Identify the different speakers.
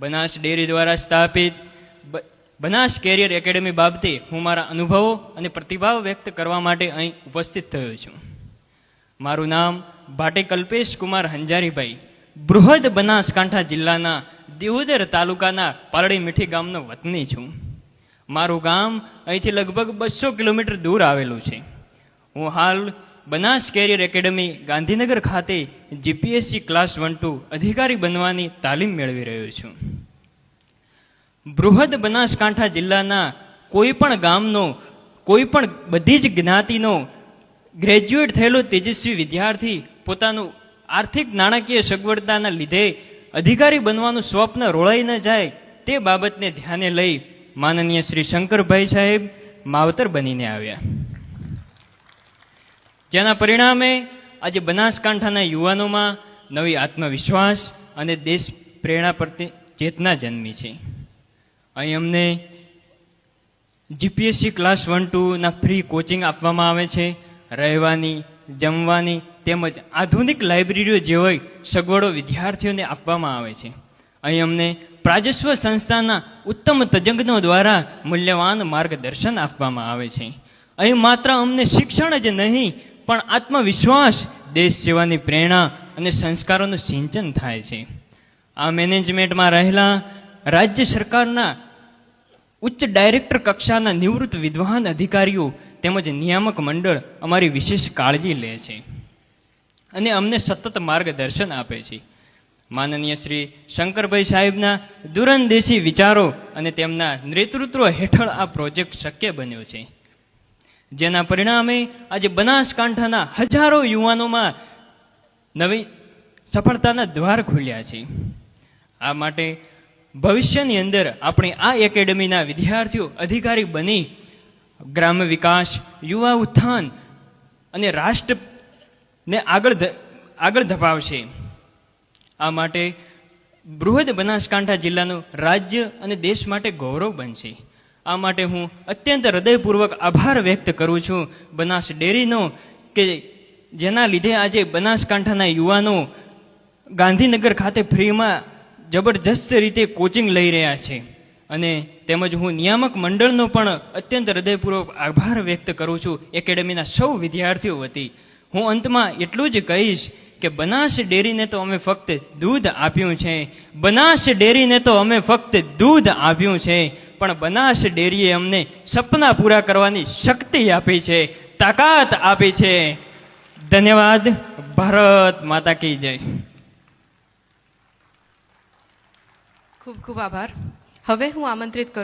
Speaker 1: Banas dairy દ્વારા સ્થાપિત Banas carrier academy બાબતે હું મારા અનુભવો અને પ્રતિભાવ વ્યક્ત કરવા માટે અહીં ઉપસ્થિત થયો છું. મારું નામ ભાટે કલ્પેશ કુમાર હંજારીભાઈ, બૃહદ બનાસકાંઠા જિલ્લાના દિયોદર તાલુકાના પાલડી મીઠી ગામનો વતની છું. મારું ગામ અહીંથી લગભગ બસો કિલોમીટર દૂર આવેલું છે. હું હાલ બનાસ કેરિયર એકેડમી ગાંધીનગર ખાતે જીપીએસસી ક્લાસ વન ટુ અધિકારી બનવાની તાલીમ મેળવી રહ્યો છું. બૃહદ બનાસકાંઠા જિલ્લાના કોઈ પણ ગામનો કોઈ પણ બધી જ જ્ઞાતિનો ગ્રેજ્યુએટ થયેલો તેજસ્વી વિદ્યાર્થી પોતાનું આર્થિક નાણાકીય સગવડતાના લીધે અધિકારી બનવાનું સ્વપ્ન રોળાઈ ન જાય તે બાબતને ધ્યાને લઈ માનનીય શ્રી શંકરભાઈ સાહેબ માવતર બનીને આવ્યા. જેના પરિણામે આજે બનાસકાંઠાના યુવાનોમાં નવી આત્મવિશ્વાસ અને દેશ પ્રેરણા પ્રત્યે ચેતના જન્મી છે. અહીં અમને જીપીએસસી ક્લાસ વન ટુના ફ્રી કોચિંગ આપવામાં આવે છે. રહેવાની, જમવાની તેમજ આધુનિક લાઇબ્રેરીઓ જેવી સગવડો વિદ્યાર્થીઓને આપવામાં આવે છે. અહીં અમને પ્રાજસ્વ સંસ્થાના ઉત્તમ તજજ્ઞો દ્વારા મૂલ્યવાન માર્ગદર્શન આપવામાં આવે છે. અહીં માત્ર અમને શિક્ષણ જ નહીં, પણ આત્મવિશ્વાસ, દેશ સેવાની પ્રેરણા અને સંસ્કારોનું સિંચન થાય છે. આ મેનેજમેન્ટમાં રહેલા રાજ્ય સરકારના ઉચ્ચ ડાયરેક્ટર કક્ષાના નિવૃત્ત વિદ્વાન અધિકારીઓ તેમજ નિયામક મંડળ અમારી વિશેષ કાળજી લે છે અને અમને સતત માર્ગદર્શન આપે છે. માનનીય શ્રી શંકરભાઈ સાહેબના દૂરંદેશી વિચારો અને તેમના નેતૃત્વ હેઠળ આ પ્રોજેક્ટ શક્ય બન્યો છે. જેના પરિણામે આજે બનાસકાંઠાના હજારો યુવાનોમાં નવી સફળતાના દ્વાર ખુલ્યા છે. આ માટે ભવિષ્યની અંદર આપણે આ એકેડમીના વિદ્યાર્થીઓ અધિકારી બની ગ્રામ્ય વિકાસ, યુવા ઉત્થાન અને રાષ્ટ્રને આગળ આગળ ધપાવશે. આ માટે બૃહદ બનાસકાંઠા જિલ્લાનું રાજ્ય અને દેશ માટે ગૌરવ બનશે. આ માટે હું અત્યંત હૃદયપૂર્વક આભાર વ્યક્ત કરું છું બનાસ ડેરીનો કે જેના લીધે આજે બનાસકાંઠાના યુવાનો ગાંધીનગર ખાતે ફ્રીમાં જબરજસ્ત રીતે કોચિંગ લઈ રહ્યા છે. અને તેમજ હું નિયામક મંડળનો પણ અત્યંત હૃદયપૂર્વક આભાર વ્યક્ત કરું છું. એકેડેમીના સૌ વિદ્યાર્થીઓ વતી. હું અંતમાં એટલું જ કહીશ કે બનાસ ડેરીને તો અમે ફક્ત દૂધ આપ્યું છે. બનાસ ડેરીને તો અમે ફક્ત દૂધ આપ્યું છે. પણ બનાસ ડેરીએ અમને સપના પૂરા કરવાની શક્તિ આપી છે. તાકાત આપી છે. ધન્યવાદ. ભારત માતા કી જય.
Speaker 2: ખૂબ ખૂબ આભાર. હવે હું આમંત્રિત કરું